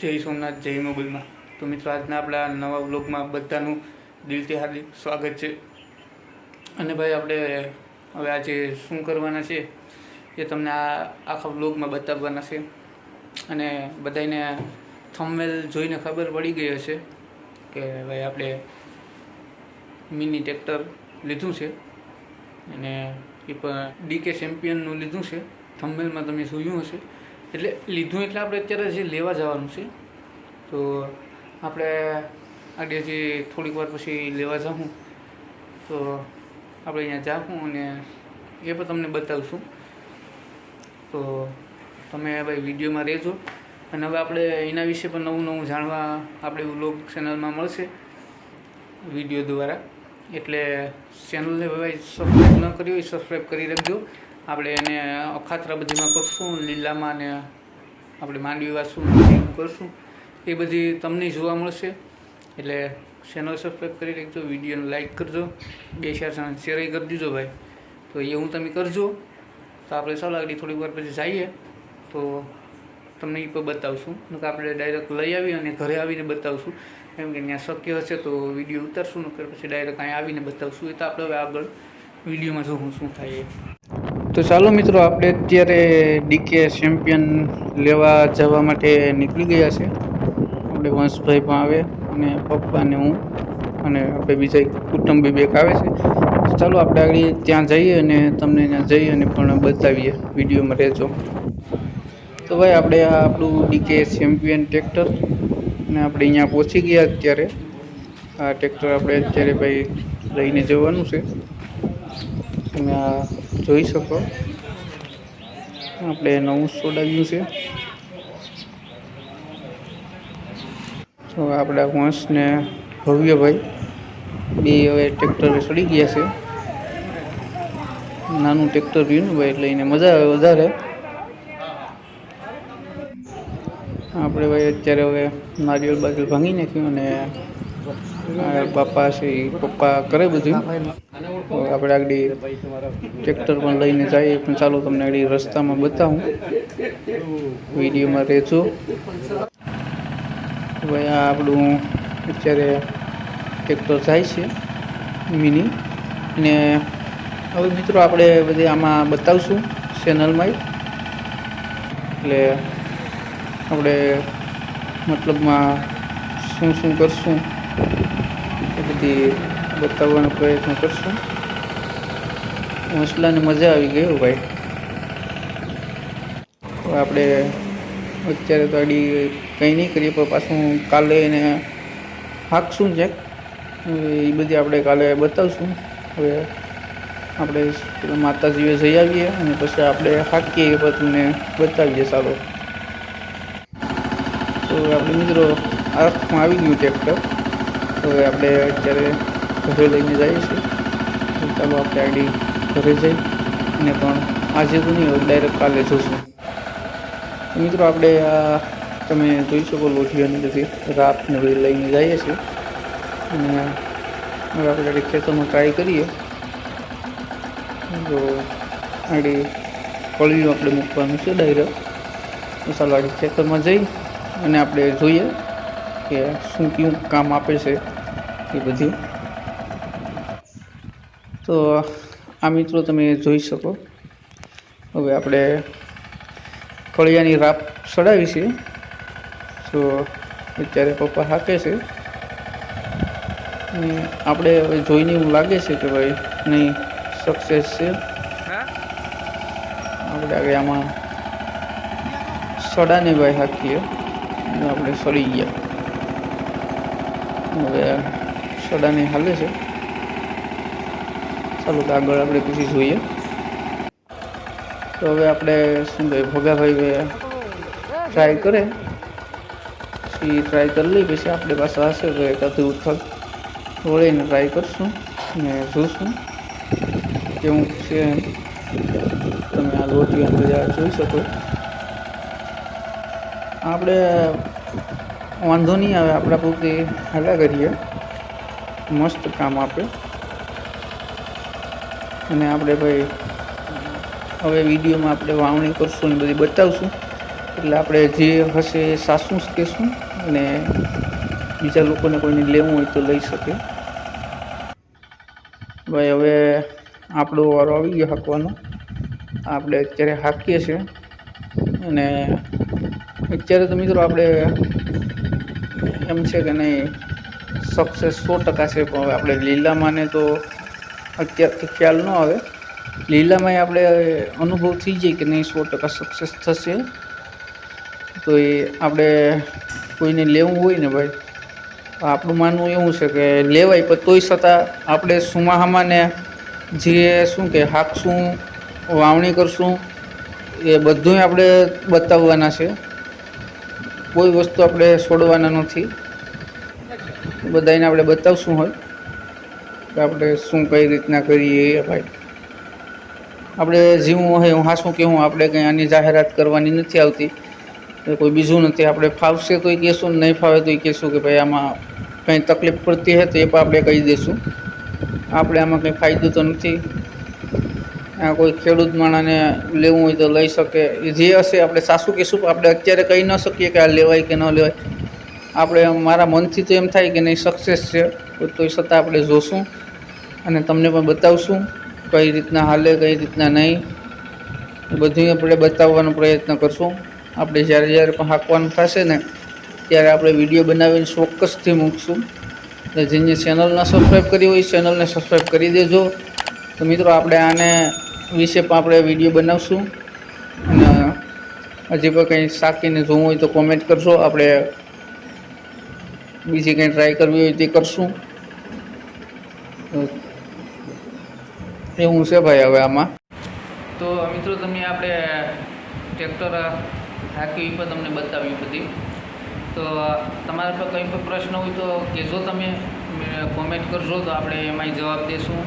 જય સોમનાથ, જય મોબાઈલમાં તો મિત્રો, આજના આપણા નવા વ્લોગમાં બધાનું દિલથી હાર્દિક સ્વાગત છે. અને ભાઈ, આપણે હવે આજે શું કરવાના છે એ તમને આ આખા વ્લોગમાં બતાવવાના છે. અને બધાને થમવેલ જોઈને ખબર પડી ગઈ હશે કે ભાઈ, આપણે મિની ટ્રેક્ટર લીધું છે. અને એ પણ ડીકે ચેમ્પિયનનું લીધું છે. થમવેલમાં તમે જોયું હશે. એટલે લીધું એટલે આપણે અત્યારે જે લેવા જવાનું છે, તો આપણે આજે જે થોડીક વાર પછી લેવા જાઉં તો આપણે અહીંયા જાઉં અને એ પણ તમને બતાવશું. તો તમે ભાઈ વિડીયોમાં રહેજો. અને હવે આપણે એના વિશે પણ નવું નવું જાણવા આપણે વ્લોગ ચેનલમાં મળશે વીડિયો દ્વારા. એટલે ચેનલને ભાઈ સબસ્ક્રાઈબ ન કરી હોય સબસ્ક્રાઈબ કરી રાખજો. આપણે એને અખાતરા બધીમાં કરશું, લીલામાં ને આપણે માંડવી વાસું કરશું. એ બધી તમને જોવા મળશે. એટલે ચેનલ સબસ્ક્રાઈબ કરી રાખજો, વિડીયોને લાઈક કરજો, બે જણા શેર કરી દીજો ભાઈ. તો એ હું તમે કરજો. તો આપણે સૌ લાગડી થોડીક વાર પછી જઈએ. તો તમને એ પણ બતાવશું. કે આપણે ડાયરેક્ટ લઈ આવી અને ઘરે આવીને બતાવશું. કેમ કે ત્યાં શક્ય હશે તો વીડિયો ઉતારશું, નકર પછી ડાયરેક્ટ અહીંયા આવીને બતાવશું. એ તો આપણે હવે આગળ વિડીયોમાં જોવું શું થાય તો ચાલો મિત્રો, આપણે અત્યારે ડીકે ચેમ્પિયન લેવા જવા માટે નીકળી ગયા છે. આપણે વંશભાઈ પણ આવે અને પપ્પા ને હું અને આપણે બીજા કુટુંબી બેક આવે છે. ચાલો આપણે આગળ ત્યાં જઈએ અને તમને ત્યાં જઈએ અને પણ બતાવીએ. વિડીયોમાં રહેજો. તો ભાઈ, આપણે આ આપણું ડીકે ચેમ્પિયન ટ્રેક્ટર અને આપણે અહીંયા પહોંચી ગયા અત્યારે. આ ટ્રેક્ટર આપણે અત્યારે ભાઈ લઈને જવાનું છે. અને આ જોઈ શકો. આપણે નવું સોડાવ્યું છે. તો આપણા વંશને ભવ્યભાઈ, બે હવે ટ્રેક્ટર ચડી ગયા છે. નાનું ટ્રેક્ટર રહ્યું ને ભાઈ, એટલે એને મજા આવે વધારે. આપણે ભાઈ અત્યારે હવે નારિયેળ બાજુ ભાંગી નાખ્યું અને બાપા છે એ પપ્પા કરે બધું. આપણે આગળ ટ્રેક્ટર પણ લઈને જઈએ, પણ ચાલો તમને આગળ રસ્તામાં બતાવું. વિડીયોમાં રહેજો. ભાઈ આ આપણું અત્યારે ટ્રેક્ટર જાય છે, મિની. ને હવે મિત્રો આપણે બધી આમાં બતાવશું ચેનલમાં એટલે આપણે મતલબમાં શું શું કરશું? બધી બતાવવાનો પ્રયત્ન કરશું. હોંસલાને મજા આવી ગયો ભાઈ. તો આપણે અત્યારે તો આડી કંઈ નહીં કરીએ, પણ પાછું કાલે એને હાંકશું ચેક એ બધી આપણે કાલે બતાવશું. હવે આપણે માતાજીએ જઈ આવીએ અને પછી આપણે હાંકીએ એ તમને બતાવીએ ચાલો. તો આપણે મિત્રો આખમાં આવી ગયું ટ્રેક્ટર તો આપણે અત્યારે ઘરે લઈને જઈએ છીએ. ચાલો આપણે આઈડી ઘરે જઈ અને પણ આજે તો નહીં ડાયરેક્ટ કાલે જોશું. મિત્રો આપણે આ તમે જોઈ શકો લોઢીઓની બધી રાતને બધી લઈને જઈએ છીએ. અને હવે આપણે ખેતરમાં ટ્રાય કરીએ. તો આડી કળીઓ આપણે મૂકવાનું છે ડાયરેક્ટ ચાલો આડી ખેતરમાં જઈ અને આપણે જોઈએ. કે શું કેવું કામ આપે છે એ બધું. તો આ મિત્રો તમે જોઈ શકો. હવે આપણે કળિયાની રાપ ચડાવી છે. તો અત્યારે પપ્પા હાકે છે. આપણે હવે જોઈને એવું લાગે છે કે ભાઈ નહીં સક્સેસ છે. આપણે આગળ આમાં સડાને ભાઈ હાકીએ. આપણે સડી ગયા. હવે સડાની હાલે છે. ચાલો તો આગળ આપણે પૂછી જોઈએ. તો હવે આપણે શું કહે ભોગાભાઈ ટ્રાય કરે. પછી ટ્રાય કરી લઈ પછી આપણે પાસે હશે તો એકાદું ઉથક વળીને ટ્રાય કરશું ને જોઈશું કેવું છે. તમે આ લોટી અંદર જોઈ શકો. આપણે વાંધો નહીં આવે આપણા પોતે હાલા કરીએ. મસ્ત કામ આપે. અને આપણે ભાઈ, હવે વિડીયોમાં આપણે વાવણી કરશું ને બધી બતાવશું. એટલે આપણે જે હશે એ સાસું જ કહેશું અને બીજા લોકોને કોઈને લેવું હોય તો લઈ શકે. ભાઈ, હવે આપણો વારો આવી ગયો હાંકવાનો. આપણે અત્યારે હાંકીએ છીએ. અને અત્યારે તો મિત્રો આપણે એમ છે કે નહીં સક્સેસ સો ટકા છે, પણ હવે આપણે લીલામાંને તો અત્યારથી ખ્યાલ ન આવે. લીલામાં આપણે અનુભવ થઈ જાય કે નહીં, સો ટકા સક્સેસ થશે. તો એ આપણે કોઈને લેવું હોય ને ભાઈ આપણું માનવું એવું છે કે લેવાય, પણ તોય છતાં આપણે સુમાહામાંને જે શું કે હાંકશું, વાવણી કરશું, એ બધું આપણે બતાવવાના છે. કોઈ વસ્તુ આપણે છોડવાના નથી. બધાને આપણે બતાવશું હોય કે આપણે શું કઈ રીતના કરીએ એ ભાઈ. આપણે જીવવું હોય હું હાસું કે હું આપણે કંઈ આની જાહેરાત કરવાની નથી આવતી. એ કોઈ બીજું નથી. આપણે ફાવશે તો એ કહેશું, નહીં ફાવે તો એ કહેશું કે ભાઈ આમાં કંઈ તકલીફ પડતી હોય તો એ પણ આપણે કહી દઈશું આપણે આમાં કંઈ ફાયદો તો નથી. કોઈ ખેડૂત માણાને લેવું હોય તો લઈ શકે. જે હશે આપણે સાસુ કહીશું પણ આપણે અત્યારે કહી ન શકીએ કે આ લેવાય કે ન લેવાય. આપણે મારા મનથી તો એમ થાય કે નહીં સક્સેસ છે. તોય છતાં આપણે જોશું અને તમને પણ બતાવશું કઈ રીતના હાલે, કઈ રીતના નહીં. બધું આપણે બતાવવાનો પ્રયત્ન કરશું. આપણે જ્યારે જ્યારે પણ હાંકવાનું થશે ને, ત્યારે આપણે વીડિયો બનાવીને ચોક્કસથી મૂકશું. જેને ચેનલ ન સબસ્ક્રાઈબ કરી હોય ચેનલને સબસ્ક્રાઈબ કરી દેજો. તો મિત્રો, આપણે આને વિશે પણ આપણે વીડિયો બનાવશું. અને હજી પણ કંઈ શાકીને જોવું હોય તો કોમેન્ટ કરશો આપણે બીજી કંઈ ટ્રાય કરવી હોય તે કરશું. એવું છે ભાઈ હવે આમાં. તો મિત્રો તમે આપણે ટ્રેક્ટર હાકી પણ તમને બતાવ્યું બધી. તો તમારા પર કંઈ પણ પ્રશ્ન હોય તો કહેજો તમે. કોમેન્ટ કરશો તો આપણે એમાંય જવાબ દઈશું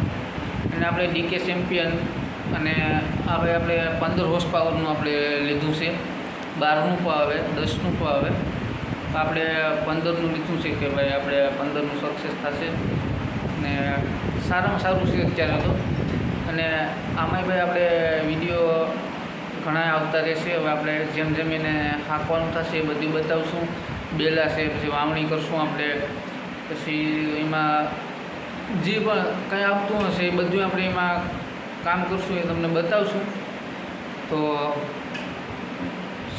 અને આપણે ડીકે ચેમ્પિયન અને હવે આપણે પંદર હોર્સ પાવરનું આપણે લીધું છે. બારનું પણ આવે દસનું પણ આવે આપણે પંદરનું લીધું છે કે ભાઈ આપણે પંદરનું સક્સેસ થશે. ને સારામાં સારું છે અત્યારે તો. અને આમાંય ભાઈ આપણે વીડિયો ઘણા આવતા રહેશે. હવે આપણે જેમ જેમ એને હાંકવાનું થશે એ બધું બતાવશું. બેલા છે, પછી વાવણી કરશું આપણે. પછી એમાં જે પણ કંઈ આવતું હશે એ બધું આપણે એમાં કામ કરશું એ તમને બતાવશું. તો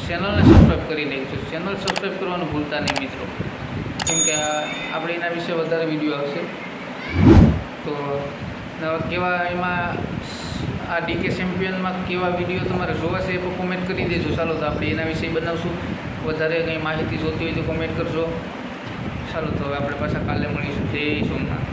ચેનલને સબસ્ક્રાઈબ કરી દઈશું ચેનલ સબસ્ક્રાઈબ કરવાનું ભૂલતા નહીં મિત્રો. કેમ કે આપણે એના વિશે વધારે વીડિયો આવશે. તો કેવા એમાં આ ડીકે ચેમ્પિયનમાં કેવા વીડિયો તમારે જોવા છે એ પણ કોમેન્ટ કરી દેજો. ચાલો તો આપણે એના વિશે બનાવશું. વધારે કંઈ માહિતી જોતી હોય તો કોમેન્ટ કરજો. ચાલો તો હવે આપણે પાછા કાલે મળીશું. જય સોમનાથ.